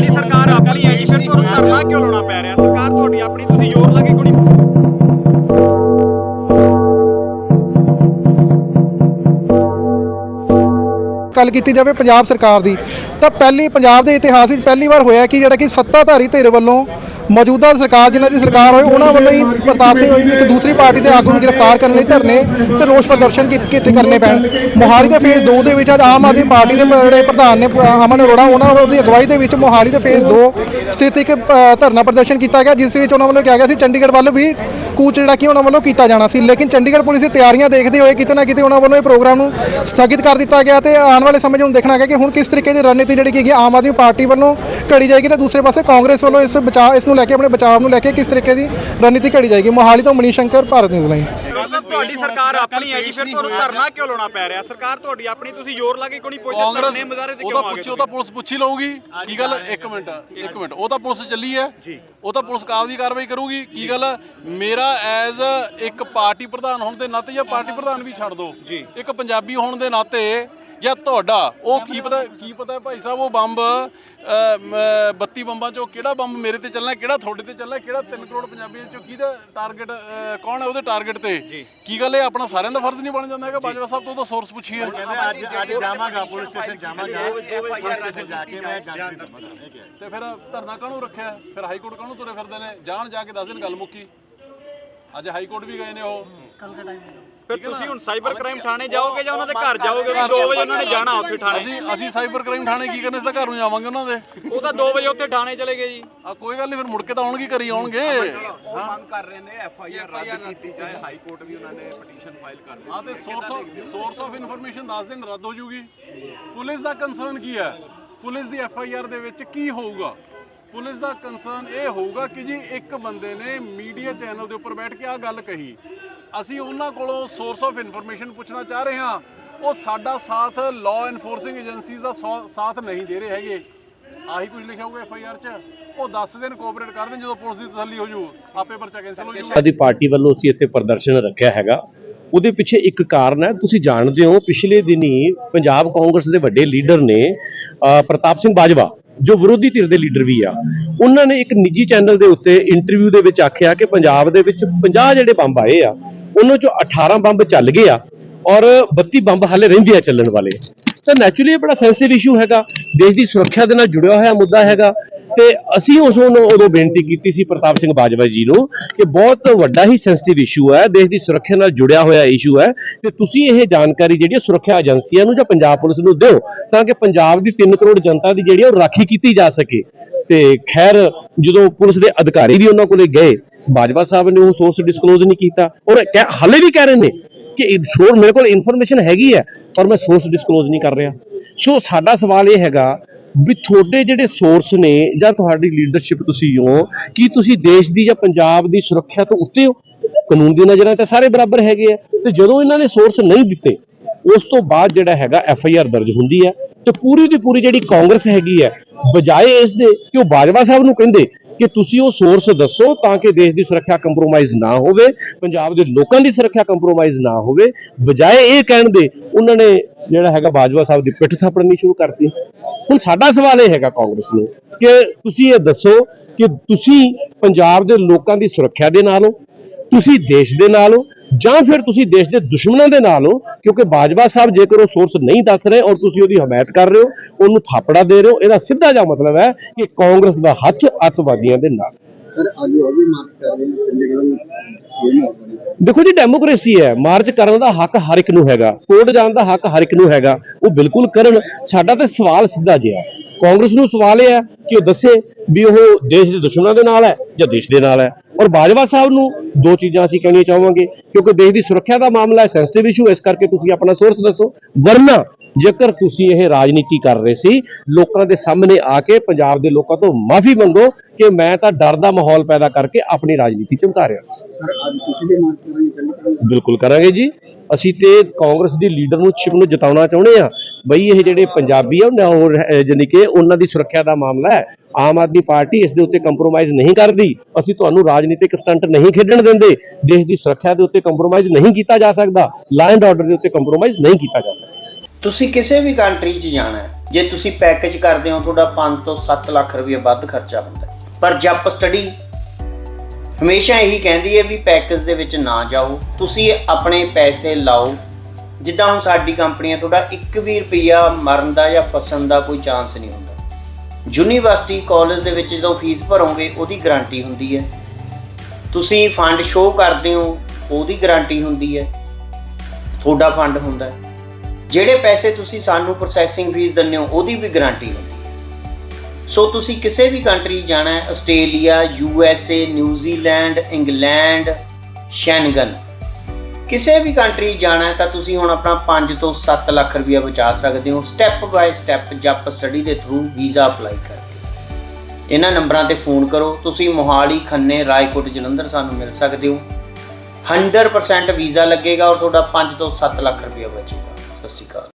ਤੁਹਾਡੀ ਸਰਕਾਰ ਆਪਣੀ ਹੈ ਜੀ ਫਿਰ ਤੁਹਾਨੂੰ ਧਰਨਾ ਕਿਉਂ ਲਾਉਣਾ ਪੈ ਰਿਹਾ? ਸਰਕਾਰ ਤੁਹਾਡੀ ਆਪਣੀ ਤੁਸੀਂ ਜ਼ੋਰ ਲਾ ਕੇ ਨਹੀਂ ਗੱਲ ਕੀਤੀ ਜਾਵੇ ਪੰਜਾਬ ਸਰਕਾਰ ਦੀ ਤਾਂ ਪਹਿਲੀ ਪੰਜਾਬ ਦੇ ਇਤਿਹਾਸ ਵਿੱਚ ਪਹਿਲੀ ਵਾਰ ਹੋਇਆ ਕਿ ਜਿਹੜਾ ਕਿ ਸੱਤਾਧਾਰੀ ਧਿਰ ਵੱਲੋਂ ਮੌਜੂਦਾ ਸਰਕਾਰ ਜਿਨ੍ਹਾਂ ਦੀ ਸਰਕਾਰ ਹੋਏ ਉਹਨਾਂ ਵੱਲੋਂ ਹੀ ਪ੍ਰਤਾਪ ਸਿੰਘ ਹੋਈ ਇੱਕ ਦੂਸਰੀ ਪਾਰਟੀ ਦੇ ਆਗੂ ਨੂੰ ਗ੍ਰਿਫਤਾਰ ਕਰਨ ਲਈ ਧਰਨੇ ਤੇ ਰੋਸ ਪ੍ਰਦਰਸ਼ਨ ਕੀ- ਕੀਤੇ ਕਰਨੇ ਪੈਣ। ਮੋਹਾਲੀ ਦੇ ਫੇਜ਼ 2 ਦੇ ਵਿੱਚ ਅੱਜ ਆਮ ਆਦਮੀ ਪਾਰਟੀ ਦੇ ਜਿਹੜੇ ਪ੍ਰਧਾਨ ਨੇ ਅ, ਅਮਨ ਅਰੋੜਾ ਉਹਨਾਂ ਦੀ ਅਗਵਾਈ ਦੇ ਵਿੱਚ ਮੋਹਾਲੀ ਦੇ ਫੇਜ਼ 2 ਸਥਿਤ ਇੱਕ ਧਰਨਾ ਪ੍ਰਦਰਸ਼ਨ ਕੀਤਾ ਗਿਆ ਜਿਸ ਵਿੱਚ ਉਹਨਾਂ ਵੱਲੋਂ ਕਿਹਾ ਗਿਆ ਸੀ ਚੰਡੀਗੜ੍ਹ ਵੱਲ ਵੀ ਕੂਚ ਜਿਹੜਾ ਕਿ ਉਹਨਾਂ ਵੱਲੋਂ ਕੀਤਾ ਜਾਣਾ ਸੀ। ਲੇਕਿਨ ਚੰਡੀਗੜ੍ਹ ਪੁਲਿਸ ਦੀ ਤਿਆਰੀਆਂ ਦੇਖਦੇ ਹੋਏ ਕਿਤੇ ਨਾ ਕਿਤੇ ਉਹਨਾਂ ਵੱਲੋਂ ਇਹ ਪ੍ਰੋਗਰਾਮ ਨੂੰ ਸਥਗਿਤ ਕਰ ਦਿੱਤਾ ਗਿਆ ਤੇ ਆਉਣ ਵਾਲੇ ਸਮੇਂ 'ਚ ਹੁਣ ਦੇਖਣਾ ਹੈਗਾ ਕਿ ਹੁਣ ਕਿਸ ਤਰੀਕੇ ਦੀ ਰਣਨੀਤੀ ਜਿਹੜੀ ਕੀ ਆਮ ਆਦਮੀ ਪਾਰਟੀ ਵੱਲੋਂ ਘੜੀ ਜਾਏਗੀ ਤੇ ਦੂਸਰੇ ਪਾਸੇ ਕਾਂਗਰਸ ਵੱਲੋਂ ਇਸ ਬਚਾਅ ਇਸ ਨੂੰ ਲੈ ਕੇ ਆਪਣੇ ਬਚਾਅ ਨੂੰ ਲੈ ਕੇ ਕਿਸ ਤਰੀਕੇ ਦੀ ਰਣਨੀਤੀ ਘੜੀ ਜਾਏਗੀ। ਮੋਹਾਲੀ ਤੋਂ ਮਨੀਸ਼ ਸ਼ੰਕਰ ਭਾਰਤ ਨਿਊਜ਼ ਲਾਈਨ। ਤੁਹਾਡੀ ਸਰਕਾਰ ਆਪਣੀ ਹੈ ਜੀ ਫਿਰ ਤੁਹਾਨੂੰ ਧਰਨਾ ਕਿਉਂ ਲਾਉਣਾ ਪੈ ਰਿਹਾ? ਸਰਕਾਰ ਤੁਹਾਡੀ ਆਪਣੀ ਤੁਸੀਂ ਜ਼ੋਰ ਲਾ ਕੇ ਕਿਉਂ ਨਹੀਂ ਕਾਂਗਰਸ ਧਰਨੇ ਮੁਜ਼ਾਹਰੇ ਤੇ ਉਹ ਕਿਉਂ ਤਾਂ ਆ ਪੁੱਛੀ ਉਹ ਤਾਂ ਪੁਲਿਸ ਪੁੱਛੀ ਲਊਗੀ। ਕੀ ਗੱਲ? ਇੱਕ ਮਿੰਟ ਇੱਕ ਮਿੰਟ। ਉਹ ਤਾਂ ਪੁਲਿਸ ਚੱਲੀ ਹੈ। ਉਹ ਤਾਂ ਪੁਲਿਸ ਕਾਬ ਦੀ ਕਾਰਵਾਈ ਕਰੂਗੀ। ਕੀ ਗੱਲ? ਮੇਰਾ ਐਜ਼ ਇੱਕ ਪਾਰਟੀ ਪ੍ਰਧਾਨ ਹੋਣ ਦੇ ਨਾਤੇ ਜਾਂ ਪਾਰਟੀ ਪ੍ਰਧਾਨ ਵੀ ਛੱਡ ਦੋ? ਇੱਕ ਪੰਜਾਬੀ ਹੋਣ ਦੇ ਨਾਤੇ ਜਾਂ ਤੁਹਾਡਾ? ਉਹ ਕੀ ਪਤਾ ਕੀ ਪਤਾ ਭਾਈ ਸਾਹਿਬ ਉਹ ਬੰਬ ਅ, ਮ, 32 ਬੰਬਾਂ ਚੋਂ ਕਿਹੜਾ ਬੰਬ ਮੇਰੇ ਤੇ ਚੱਲਣਾ ਕਿਹੜਾ ਤੁਹਾਡੇ ਤੇ ਚੱਲਣਾ ਕਿਹੜਾ 3 ਕਰੋੜ ਪੰਜਾਬੀਆਂ ਚੋਂ ਕਿਹਦਾ ਟਾਰਗੇਟ ਕੌਣ ਹੈ ਉਹਦੇ ਟਾਰਗੇਟ ਤੇ? ਕੀ ਗੱਲ ਇਹ ਆਪਣਾ ਸਾਰਿਆਂ ਦਾ ਫਰਜ਼ ਨਹੀਂ ਬਣ ਜਾਂਦਾ ਹੈਗਾ? ਬਾਜਵਾ ਸਾਹਿਬ ਤੋਂ ਤਾਂ ਸੋਰਸ ਪੁੱਛੀ ਹੈ ਅੱਜ ਅੱਜ ਜਾਵਾਂਗਾ ਪੁਲਿਸ ਸਟੇਸ਼ਨ ਜਾਵਾਂਗਾ। ਪੁਲਿਸ ਸਟੇਸ਼ਨ ਜਾ ਕੇ ਮੈਂ ਦੀ ਕਿਹਾ। ਤੇ ਫਿਰ ਧਰਨਾ ਕਾਹਨੂੰ ਰੱਖਿਆ? ਫਿਰ ਹਾਈ ਕੋਰਟ ਕਾਹਨੂੰ ਤੁਰੇ ਫਿਰਦੇ ਨੇ? ਜਾਣ ਜਾ ਕੇ ਦੱਸ ਦਿਨ ਗੱਲ ਮੁੱਕੀ। ਅੱਜ ਹਾਈ ਕੋਰਟ ਵੀ ਗਏ ਨੇ ਉਹ। ਫਿਰ ਤੁਸੀਂ ਹੁਣ ਸਾਈਬਰ ਕ੍ਰਾਈਮ ਥਾਣੇ ਜਾਓਗੇ ਜਾਂ ਉਹਨਾਂ ਦੇ ਘਰ ਜਾਓਗੇ? ਵੀ 2 ਵਜੇ ਉਹਨਾਂ ਨੇ ਜਾਣਾ ਉੱਥੇ ਥਾਣੇ। ਅਸੀਂ ਅਸੀਂ ਸਾਈਬਰ ਕ੍ਰਾਈਮ ਥਾਣੇ ਕੀ ਕਰਨੇ? ਸੀ ਘਰ ਨੂੰ ਜਾਵਾਂਗੇ ਉਹਨਾਂ ਦੇ। ਉਹ ਤਾਂ 2 ਵਜੇ ਉੱਥੇ ਥਾਣੇ ਚਲੇ ਗਏ ਜੀ। ਆ ਕੋਈ ਗੱਲ ਨਹੀਂ ਫਿਰ ਮੁੜ ਕੇ ਤਾਂ ਆਉਣਗੇ ਘਰੀ ਆਉਣਗੇ। ਉਹ ਮੰਗ ਕਰ ਰਹੇ ਨੇ ਐਫ ਆਈ ਆਰ ਰੱਦ ਕੀਤੀ ਜਾਏ ਹਾਈ ਕੋਰਟ ਵੀ ਉਹਨਾਂ ਨੇ ਪਟੀਸ਼ਨ ਫਾਈਲ ਕਰ ਦਿੱਤੀ ਆ ਤੇ source of source of information ਦੱਸ ਦਿਨ ਰੱਦ ਹੋ ਜੂਗੀ। ਪੁਲਿਸ ਦਾ ਕੰਸਰਨ ਕੀ ਹੈ? ਪੁਲਿਸ ਦੀ ਐਫ ਆਈ ਆਰ ਦੇ ਵਿੱਚ ਕੀ ਹੋਊਗਾ? ਪੁਲਿਸ ਦਾ ਕੰਸਰਨ ਇਹ ਹੋਊਗਾ ਕਿ ਜੀ ਇੱਕ ਬੰਦੇ ਨੇ ਮੀਡੀਆ ਚੈਨਲ ਦੇ ਉੱਪਰ ਬੈਠ ਕੇ ਆ ਗੱਲ ਕਹੀ। ਅਸੀਂ ਉਹਨਾਂ ਕੋਲੋਂ ਸੋਰਸ ਆਫ ਇਨਫੋਰਮੇਸ਼ਨ ਪੁੱਛਣਾ ਚਾਹ ਰਹੇ ਹਾਂ। ਉਹ ਸਾਡਾ ਸਾਥ ਲਾਅ ਐਨਫੋਰਸਿੰਗ ਏਜੰਸੀਜ਼ ਦਾ ਸਾਥ ਨਹੀਂ ਦੇ ਰਹੇ ਹੈਗੇ। ਆਹੀ ਕੁਝ ਲਿਖਿਆ ਹੋਊਗਾ ਐਫ ਆਈ ਆਰ 'ਚ। ਉਹ 10 ਦਿਨ ਕੋਆਪਰੇਟ ਕਰ ਦੇਣ ਜਦੋਂ ਪੁਲਿਸ ਦੀ ਤਸੱਲੀ ਹੋ ਜੂ। ਆਪੇ ਪਰਚਾ ਕੈਂਸਲ ਹੋ ਜੂਗਾ। ਸਾਡੀ ਪਾਰਟੀ ਵੱਲੋਂ ਅਸੀਂ ਇੱਥੇ ਪ੍ਰਦਰਸ਼ਨ ਰੱਖਿਆ ਹੈਗਾ। ਉਹਦੇ ਪਿੱਛੇ ਇੱਕ ਕਾਰਨ ਹੈ, ਤੁਸੀਂ ਜਾਣਦੇ ਹੋ, ਪਿਛਲੇ ਦਿਨੀ ਪੰਜਾਬ ਕਾਂਗਰਸ ਦੇ ਵੱਡੇ ਲੀਡਰ ਨੇ ਪ੍ਰਤਾਪ ਸਿੰਘ ਬਾਜਵਾ ਜੋ ਵਿਰੋਧੀ ਧਿਰ ਦੇ ਲੀਡਰ ਵੀ ਆ, ਉਹਨਾਂ ਨੇ ਇੱਕ ਨਿੱਜੀ ਚੈਨਲ ਦੇ ਉੱਤੇ ਇੰਟਰਵਿਊ ਦੇ ਵਿੱਚ ਆਖਿਆ ਕਿ ਪੰਜਾਬ ਦੇ ਵਿੱਚ 50 ਜਿਹੜੇ ਬੰਬ ਆਏ ਆ, ਉਹਨਾਂ ਚੋਂ 18 ਬੰਬ ਚੱਲ ਗਏ ਆ ਔਰ 32 ਬੰਬ ਹਾਲੇ ਰਹਿੰਦੇ ਆ ਚੱਲਣ ਵਾਲੇ। ਤਾਂ ਨੈਚੁਰਲੀ ਇਹ ਬੜਾ ਸੈਂਸਿਟਿਵ ਇਸ਼ੂ ਹੈਗਾ, ਦੇਸ਼ ਦੀ ਸੁਰੱਖਿਆ ਦੇ ਨਾਲ ਜੁੜਿਆ ਹੋਇਆ ਮੁੱਦਾ ਹੈਗਾ ਤੇ ਅਸੀਂ ਉਸ ਨੂੰ ਉਦੋਂ ਬੇਨਤੀ ਕੀਤੀ ਸੀ ਪ੍ਰਤਾਪ ਸਿੰਘ ਬਾਜਵਾ ਜੀ ਨੂੰ ਕਿ ਬਹੁਤ ਵੱਡਾ ਹੀ ਸੈਂਸਿਟਿਵ ਇਸ਼ੂ ਹੈ, ਦੇਸ਼ ਦੀ ਸੁਰੱਖਿਆ ਨਾਲ ਜੁੜਿਆ ਹੋਇਆ ਇਸ਼ੂ ਹੈ ਤੇ ਤੁਸੀਂ ਇਹ ਜਾਣਕਾਰੀ ਜਿਹੜੀ ਹੈ ਸੁਰੱਖਿਆ ਏਜੰਸੀਆਂ ਨੂੰ ਜਾਂ ਪੰਜਾਬ ਪੁਲਿਸ ਨੂੰ ਦਿਓ ਤਾਂ ਕਿ ਪੰਜਾਬ ਦੀ 3 ਕਰੋੜ ਜਨਤਾ ਦੀ ਜਿਹੜੀ ਹੈ ਉਹ ਰਾਖੀ ਕੀਤੀ ਜਾ ਸਕੇ। ਤੇ ਖੈਰ, ਜਦੋਂ ਪੁਲਿਸ ਦੇ ਅਧਿਕਾਰੀ ਵੀ ਉਹਨਾਂ ਕੋਲੇ ਗਏ, ਬਾਜਵਾ ਸਾਹਿਬ ਨੇ ਉਹ ਸੋਰਸ ਡਿਸਕਲੋਜ਼ ਨਹੀਂ ਕੀਤਾ ਔਰ ਕਹਿ- ਹਾਲੇ ਵੀ ਕਹਿ ਰਹੇ ਨੇ ਕਿ ਸ਼ੋਰ ਮੇਰੇ ਕੋਲ ਇਨਫੋਰਮੇਸ਼ਨ ਹੈਗੀ ਹੈ, ਪਰ ਮੈਂ ਸੋਰਸ ਡਿਸਕਲੋਜ਼ ਨਹੀਂ ਕਰ ਰਿਹਾ। ਸੋ ਸਾਡਾ ਸਵਾਲ ਇਹ ਹੈਗਾ ਵੀ ਤੁਹਾਡੇ ਜਿਹੜੇ ਸੋਰਸ ਨੇ ਜਾਂ ਤੁਹਾਡੀ ਲੀਡਰਸ਼ਿਪ ਤੁਸੀਂ ਹੋ, ਕੀ ਤੁਸੀਂ ਦੇਸ਼ ਦੀ ਜਾਂ ਪੰਜਾਬ ਦੀ ਸੁਰੱਖਿਆ ਤੋਂ ਉੱਤੇ ਹੋ? ਕਾਨੂੰਨ ਦੀ ਨਜ਼ਰਾਂ ਤੇ ਸਾਰੇ ਬਰਾਬਰ ਹੈਗੇ ਆ। ਤੇ ਜਦੋਂ ਇਹਨਾਂ ਨੇ ਸੋਰਸ ਨਹੀਂ ਦਿੱਤੇ, ਉਸ ਤੋਂ ਬਾਅਦ ਜਿਹੜਾ ਹੈਗਾ ਐਫ ਆਈ ਆਰ ਦਰਜ ਹੁੰਦੀ ਹੈ ਤੇ ਪੂਰੀ ਦੀ ਪੂਰੀ ਜਿਹੜੀ ਕਾਂਗਰਸ ਹੈਗੀ ਹੈ ਬਜਾਏ ਇਸ ਦੇ ਕਿ ਉਹ ਬਾਜਵਾ ਸਾਹਿਬ ਨੂੰ ਕਹਿੰਦੇ ਕਿ ਤੁਸੀਂ ਉਹ ਸੋਰਸ ਦੱਸੋ ਤਾਂ ਕਿ ਦੇਸ਼ ਦੀ ਸੁਰੱਖਿਆ ਕੰਪਰੋਮਾਈਜ਼ ਨਾ ਹੋਵੇ, ਪੰਜਾਬ ਦੇ ਲੋਕਾਂ ਦੀ ਸੁਰੱਖਿਆ ਕੰਪਰੋਮਾਈਜ਼ ਨਾ ਹੋਵੇ। ਬਜਾਏ ਇਹ ਕਹਿਣ ਦੇ, ਉਹਨਾਂ ਨੇ ਜਿਹੜਾ ਹੈਗਾ ਬਾਜਵਾ ਸਾਹਿਬ ਦੀ ਪਿੱਠ ਥਾਪੜਨੀ ਸ਼ੁਰੂ ਕਰਤੀ। ਹੁਣ ਸਾਡਾ ਸਵਾਲ ਇਹ ਹੈਗਾ ਕਾਂਗਰਸ ਨੂੰ ਕਿ ਤੁਸੀਂ ਇਹ ਦੱਸੋ ਕਿ ਤੁਸੀਂ ਪੰਜਾਬ ਦੇ ਲੋਕਾਂ ਦੀ ਸੁਰੱਖਿਆ ਦੇ ਨਾਲ ਹੋ, ਤੁਸੀਂ ਦੇਸ਼ ਦੇ ਨਾਲ ਹੋ, ਜਾਂ ਫਿਰ ਤੁਸੀਂ ਦੇਸ਼ ਦੇ ਦੁਸ਼ਮਣਾਂ ਦੇ ਨਾਲ ਹੋ, ਕਿਉਂਕਿ ਬਾਜਵਾ ਸਾਹਿਬ ਜੇਕਰ ਉਹ ਸੋਰਸ ਨਹੀਂ ਦੱਸ ਰਹੇ ਔਰ ਤੁਸੀਂ ਉਹਦੀ ਹਮਾਇਤ ਕਰ ਰਹੇ ਹੋ, ਉਹਨੂੰ ਥਾਪੜਾ ਦੇ ਰਹੇ ਹੋ, ਇਹਦਾ ਸਿੱਧਾ ਜਿਹਾ ਮਤਲਬ ਹੈ ਕਿ ਕਾਂਗਰਸ ਦਾ ਹੱਥ ਅੱਤਵਾਦੀਆਂ ਦੇ ਨਾਲ। ਦੇਖੋ ਜੀ ਡੈਮੋਕ੍ਰੇਸੀ ਹੈ। ਮਾਰਚ ਕਰਨ ਦਾ ਹੱਕ ਹਰ ਇੱਕ ਨੂੰ ਹੈਗਾ। ਕੋਰਟ ਜਾਣ ਦਾ ਹੱਕ ਹਰ ਇੱਕ ਨੂੰ ਹੈਗਾ। ਉਹ ਬਿਲਕੁਲ ਕਰਨ। ਸਾਡਾ ਤਾਂ ਸਵਾਲ ਸਿੱਧਾ ਜਿਹਾ ਕਾਂਗਰਸ ਨੂੰ ਸਵਾਲ ਇਹ ਹੈ ਕਿ ਉਹ ਦੱਸੇ ਵੀ ਉਹ ਦੇਸ਼ ਦੇ ਦੁਸ਼ਮਣਾਂ ਦੇ ਨਾਲ ਹੈ ਜਾਂ ਦੇਸ਼ ਦੇ ਨਾਲ ਹੈ। ਔਰ ਬਾਜਵਾ ਸਾਹਿਬ ਨੂੰ ਦੋ ਚੀਜ਼ਾਂ ਅਸੀਂ ਕਹਿਣੀਆਂ ਚਾਹਾਂਗੇ। ਕਿਉਂਕਿ ਦੇਸ਼ ਦੀ ਸੁਰੱਖਿਆ ਦਾ ਮਾਮਲਾ ਹੈ ਸੈਂਸਿਟਿਵ ਇਸ਼ੂ ਇਸ ਕਰਕੇ ਤੁਸੀਂ ਆਪਣਾ ਸੋਰਸ ਦੱਸੋ। ਵਰਨਾ ਜੇਕਰ ਤੁਸੀਂ ਇਹ ਰਾਜਨੀਤੀ ਕਰ ਰਹੇ ਸੀ ਲੋਕਾਂ ਦੇ ਸਾਹਮਣੇ ਆ ਕੇ ਪੰਜਾਬ ਦੇ ਲੋਕਾਂ ਤੋਂ ਮਾਫੀ ਮੰਗੋ ਕਿ ਮੈਂ ਤਾਂ ਡਰ ਦਾ ਮਾਹੌਲ ਪੈਦਾ ਕਰਕੇ ਆਪਣੀ ਰਾਜਨੀਤੀ ਚਮਕਾ ਰਿਹਾ ਸੀ। ਬਿਲਕੁਲ ਕਰਾਂਗੇ ਜੀ। ਅਸੀਂ ਤੇ ਕਾਂਗਰਸ ਦੀ ਲੀਡਰਸ਼ਿਪ ਨੂੰ ਜਿਤਾਉਣਾ ਚਾਹੁੰਦੇ ਆ ਬਈ ਇਹ ਜਿਹੜੇ ਪੰਜਾਬੀ ਆ ਹੋਰ ਜਾਨੀ ਕਿ ਉਹਨਾਂ ਦੀ ਸੁਰੱਖਿਆ ਦਾ ਮਾਮਲਾ ਹੈ। ਆਮ ਆਦਮੀ ਪਾਰਟੀ ਇਸ ਦੇ ਉੱਤੇ ਕੰਪਰੋਮਾਈਜ਼ ਨਹੀਂ ਕਰਦੀ। ਅਸੀਂ ਤੁਹਾਨੂੰ ਰਾਜਨੀਤਿਕ ਸਟੰਟ ਨਹੀਂ ਖੇਡਣ ਦਿੰਦੇ। ਦੇਸ਼ ਦੀ ਸੁਰੱਖਿਆ ਦੇ ਉੱਤੇ ਕੰਪਰੋਮਾਈਜ਼ ਨਹੀਂ ਕੀਤਾ ਜਾ ਸਕਦਾ। ਲਾਅ ਐਂਡ ਆਰਡਰ ਦੇ ਉੱਤੇ ਕੰਪਰੋਮਾਈਜ਼ ਨਹੀਂ ਕੀਤਾ ਜਾ ਸਕਦਾ। ਤੁਸੀਂ ਕਿਸੇ ਵੀ ਕੰਟਰੀ 'ਚ ਜਾਣਾ ਹੈ, ਜੇ ਤੁਸੀਂ ਪੈਕੇਜ ਕਰਦੇ ਹੋ, ਤੁਹਾਡਾ 5 ਤੋਂ 7 ਲੱਖ ਰੁਪਏ ਵੱਧ ਖਰਚਾ ਹੁੰਦਾ ਪਰ ਜਪ ਸਟੱਡੀ ਹਮੇਸ਼ਾ ਇਹੀ ਕਹਿੰਦੀ ਹੈ ਵੀ ਪੈਕੇਜ ਦੇ ਵਿੱਚ ਨਾ ਜਾਓ, ਤੁਸੀਂ ਆਪਣੇ ਪੈਸੇ ਲਾਓ। ਜਿੱਦਾਂ ਹੁਣ ਸਾਡੀ ਕੰਪਨੀ ਹੈ, ਤੁਹਾਡਾ 1 ਵੀ ਰੁਪਿਆ ਮਰਨ ਦਾ ਜਾਂ ਫਸਣ ਦਾ ਕੋਈ ਚਾਂਸ ਨਹੀਂ ਹੁੰਦਾ। ਯੂਨੀਵਰਸਿਟੀ ਕਾਲਜ ਦੇ ਵਿੱਚ ਜਦੋਂ ਫੀਸ ਭਰੋਗੇ, ਉਹਦੀ ਗਾਰੰਟੀ ਹੁੰਦੀ ਹੈ। ਤੁਸੀਂ ਫੰਡ ਸ਼ੋਅ ਕਰਦੇ ਹੋ, ਉਹਦੀ ਗਾਰੰਟੀ ਹੁੰਦੀ ਹੈ। ਤੁਹਾਡਾ ਫੰਡ ਹੁੰਦਾ ਹੈ। ਜਿਹੜੇ ਪੈਸੇ ਤੁਸੀਂ ਸਾਨੂੰ ਪ੍ਰੋਸੈਸਿੰਗ ਫੀਸ ਦਿੰਦੇ ਹੋ, ਉਹਦੀ ਵੀ ਗਾਰੰਟੀ ਹੁੰਦੀ ਹੈ। ਸੋ ਤੁਸੀਂ ਕਿਸੇ ਵੀ ਕੰਟਰੀ ਜਾਣਾ ਹੈ Australia U S A New Zealand England Schengen ਕਿਸੇ ਵੀ ਕੰਟਰੀ ਜਾਣਾ ਤਾਂ ਤੁਸੀਂ ਹੁਣ ਆਪਣਾ 5 ਤੋਂ 7 ਲੱਖ ਰੁਪਇਆ ਬਚਾ ਸਕਦੇ ਹੋ ਸਟੈਪ ਬਾਏ ਸਟੈਪ ਜਪ ਸਟੱਡੀ ਦੇ ਥਰੂ ਵੀਜ਼ਾ ਅਪਲਾਈ ਕਰਕੇ। ਇਹਨਾਂ ਨੰਬਰਾਂ ਤੇ ਫੋਨ ਕਰੋ, ਤੁਸੀਂ ਮੋਹਾਲੀ, ਖੰਨੇ, ਰਾਏਕੋਟ, ਜਲੰਧਰ ਸਾਨੂੰ ਮਿਲ ਸਕਦੇ ਹੋ। 100% ਵੀਜ਼ਾ ਲੱਗੇਗਾ ਔਰ ਤੁਹਾਡਾ 5 ਤੋਂ 7 ਲੱਖ ਰੁਪਇਆ ਬਚੇਗਾ। Só assim, se.